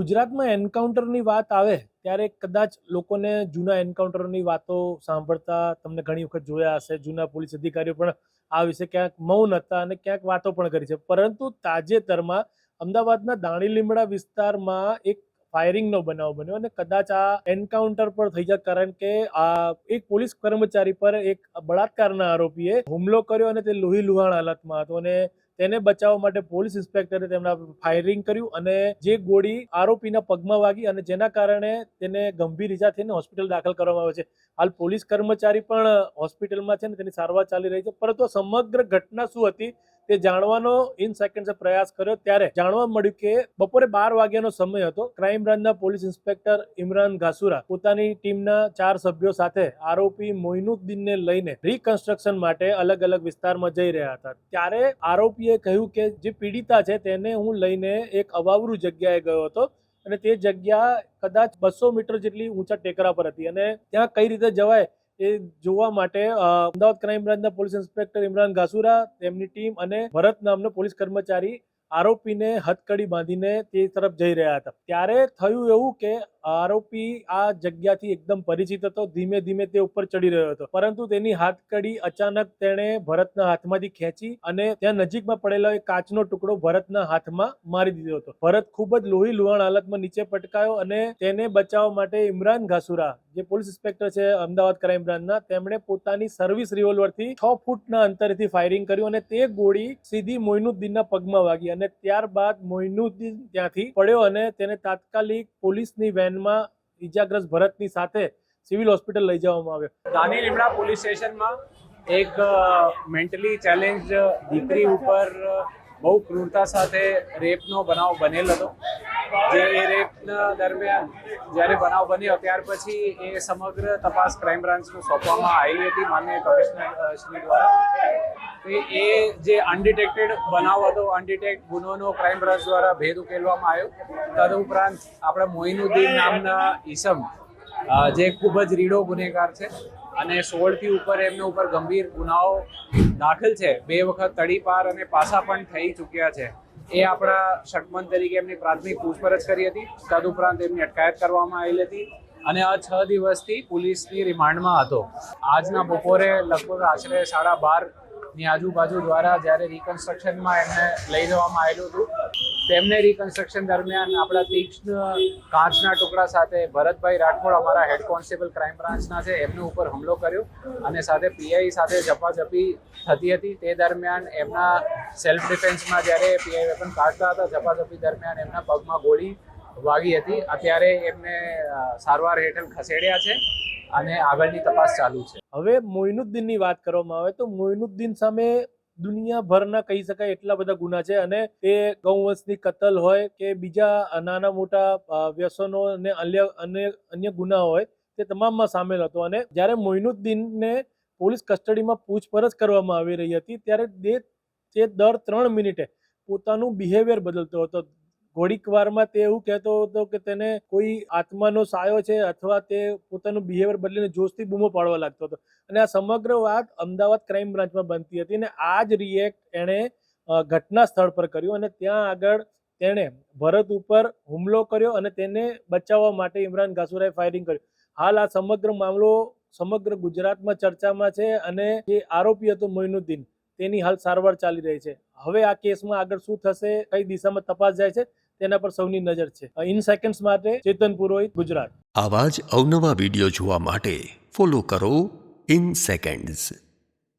ગુજરાતમાં એન્કાઉન્ટરની વાત આવે, ત્યારે કદાચ લોકોને જૂના એન્કાઉન્ટરની વાતો સાંભળતા તમને ઘણી વખત જોયા હશે. જૂના પોલીસ અધિકારીઓ પણ આ વિશે ક્યાંક મૌન હતા અને ક્યાંક વાતો પણ કરી છે. પરંતુ તાજેતરમાં અમદાવાદના દાણી લીમડા વિસ્તારમાં એક ફાયરિંગનો બનાવ બન્યો અને કદાચ આ એન્કાઉન્ટર પર થઈ જાય કારણ કે આ એક પોલીસ કર્મચારી પર એક બળાત્કારના આરોપીએ હુમલો કર્યો અને તે લોહી લુહાણ હાલતમાં હતો અને તેને બચાવવા માટે પોલીસ ઇન્સ્પેક્ટરે તેમના ફાયરિંગ કર્યું અને જે ગોળી આરોપીના પગમાં વાગી અને જેના કારણે તેને ગંભીર ઈજા થઈને હોસ્પિટલ દાખલ કરવામાં આવે છે. હાલ પોલીસ કર્મચારી પણ હોસ્પિટલમાં છે ને તેની સારવાર ચાલી રહી છે. પરંતુ સમગ્ર ઘટના શું હતી? તે જાણવાનો ઇન સેકન્ડ પ્રયાસ કર્યો. ત્યારે જાણવા મળ્યું કે બપોરે બાર વાગ્યાનો સમય હતો. ક્રાઇમ બ્રાન્ચના પોલીસ ઇન્સ્પેક્ટર ઇમરાન ઘાસુરા પોતાની ટીમના ચાર સભ્યો સાથે આરોપી મોઇનુદ્દીનને લઈને રિકન્સ્ટ્રક્શન માટે અલગ અલગ વિસ્તારમાં જઈ રહ્યા હતા. ત્યારે આરોપીએ કહ્યું કે જે પીડિતા છે તેને હું લઈને એક અવાવરું જગ્યાએ ગયો હતો અને તે જગ્યા કદાચ બસો મીટર જેટલી ઊંચા ટેકરા પર હતી અને ત્યાં કઈ રીતે જવાય એ જોવા માટે અમદાવાદ ક્રાઇમ બ્રાન્ચના પોલીસ ઇન્સ્પેક્ટર ઇમરાન ગાસુરા તેમની ટીમ અને ભરત નામનો પોલીસ કર્મચારી આરોપીને હથકડી બાંધીને તે તરફ જઈ રહ્યા હતા. ત્યારે થયું એવું કે આરોપી આ જગ્યાથી એકદમ પરિચિત હતો, ધીમે ધીમે તે ઉપર ચડી રહ્યો હતો. પરંતુ તેની હાથકડી અચાનક તેણે ભરતના હાથમાંથી ખેંચી અને ત્યાં નજીકમાં પડેલો એક કાચનો ટુકડો ભરતના હાથમાં મારી દીધો હતો. ભરત ખૂબ જ લોહી લુહાણ હાલતમાં નીચે પટકાયો અને તેને બચાવવા માટે ઇમરાન ઘાસુરા જે પોલીસ ઇન્સ્પેક્ટર છે અમદાવાદ ક્રાઇમ બ્રાન્ચના, તેમણે પોતાની સર્વિસ રિવોલ્વરથી છ ફૂટના અંતરેથી ફાયરિંગ કર્યું અને તે ગોળી સીધી મોઇનુદ્દીનના પગમાં વાગી અને ત્યારબાદ મોઇનુદ્દીન ત્યાંથી પડ્યો અને તેને તાત્કાલિક પોલીસની વેનમાં ઈજાગ્રસ્ત ભરતની સાથે સિવિલ હોસ્પિટલ લઈ જવામાં આવ્યો. દાની લીમડા પોલીસ સ્ટેશનમાં એક મેન્ટલી ચેલેન્જ દીકરી ઉપર બહુ ક્રૂરતા સાથે રેપનો બનાવ બનેલ હતો. જે એ રેપના દરમિયાન જ્યારે બનાવ બન્યો, ત્યાર પછી એ સમગ્ર તપાસ ક્રાઇમ બ્રાન્ચને સોંપવામાં આવેલી હતી માન્ય કમિશનર શ્રી દ્વારા. એ જે અનડિટેક્ટેડ બનાવ હતો, અનડિટેક્ટ ગુનોનો ક્રાઇમ બ્રાન્ચ દ્વારા ભેદ ઉકેલવામાં આવ્યો. તદઉપરાંત આપણા મોઇનુદ્દીન નામના ઈસમ જે ખૂબ જ રીડો ગુનેગાર છે અને સોળથી ઉપર એમને ઉપર ગંભીર ગુનાઓ દાખલ છે, બે વખત તડીપાર અને પાસા પણ થઈ ચૂક્યા છે. એ આપણા શકમન તરીકે એમની પ્રાથમિક પૂછપરછ કરી હતી. તદુપરાંત એમની અટકાયત કરવામાં આવેલી હતી અને આ છ દિવસથી પોલીસની રિમાન્ડમાં હતો. આજના બપોરે લગભગ આશરે સાડા બારની આજુબાજુ દ્વારા જ્યારે રિકન્સ્ટ્રક્શનમાં એમને લઈ જવામાં આવેલું હતું. તેમને રિકન્સ્ટ્રક્શન દરમિયાન આપણા તીક્ષ્ણ કાચના ટુકડા સાથે ભરતભાઈ રાઠોડ અમારા હેડ કોન્સ્ટેબલ ક્રાઇમ બ્રાન્ચના છે, એમની ઉપર હુમલો કર્યો અને સાથે પીઆઈ સાથે ઝપાઝપી થતી હતી. તે દરમિયાન એમના સેલ્ફ ડિફેન્સમાં જ્યારે પીઆઈ વેપન કાઢતા હતા, ઝપાઝપી દરમિયાન એમના પગમાં ગોળી વાગી હતી. અત્યારે એમને સારવાર હેઠળ ખસેડ્યા છે અને આગળની તપાસ ચાલુ છે. હવે મોઇનુદ્દીનની વાત કરવામાં આવે તો મોઇનુદ્દીન સામે દુનિયાભરના કહી શકાય એટલા બધા ગુના છે અને તે ગૌવંશની કતલ હોય કે બીજા નાના મોટા વ્યસનો અને અન્ય અન્ય ગુના હોય તે તમામમાં સામેલ હતો. અને જ્યારે મોઇનુદ્દીનને પોલીસ કસ્ટડીમાં પૂછપરછ કરવામાં આવી રહી હતી, ત્યારે તે દર ત્રણ મિનિટે પોતાનું બિહેવિયર બદલતો હતો. ઘોડીક વારમાં તે એવું કહેતો હતો કે તેને કોઈ આત્માનો સાયો છે અથવા તે પોતાનું બિહેવિયર બદલીને જોશથી બૂમો પાડવા લાગતો હતો. અને આ સમગ્ર વાત અમદાવાદ ક્રાઇમ બ્રાન્ચમાં બનતી હતી અને આ જ રિએક્ટ એણે ઘટના સ્થળ પર કર્યું અને ત્યાં આગળ તેણે ભરત ઉપર હુમલો કર્યો અને તેને બચાવવા માટે ઇમરાન ઘાસુરાએ ફાયરિંગ કર્યું. હાલ આ સમગ્ર મામલો સમગ્ર ગુજરાતમાં ચર્ચામાં છે અને જે આરોપી હતો મોઇનુદ્દીન, તેની હાલ સારવાર ચાલી રહી છે. હવે આ કેસમાં આગળ શું થશે, કઈ દિશામાં તપાસ જાય છે તેના પર સૌની નજર છે. ઇન સેકન્ડ્સ માટે ચેતન પુરોહિત, ગુજરાત. આવા જ અવનવા વીડિયો જોવા માટે ફોલો કરો ઇન સેકન્ડ્સ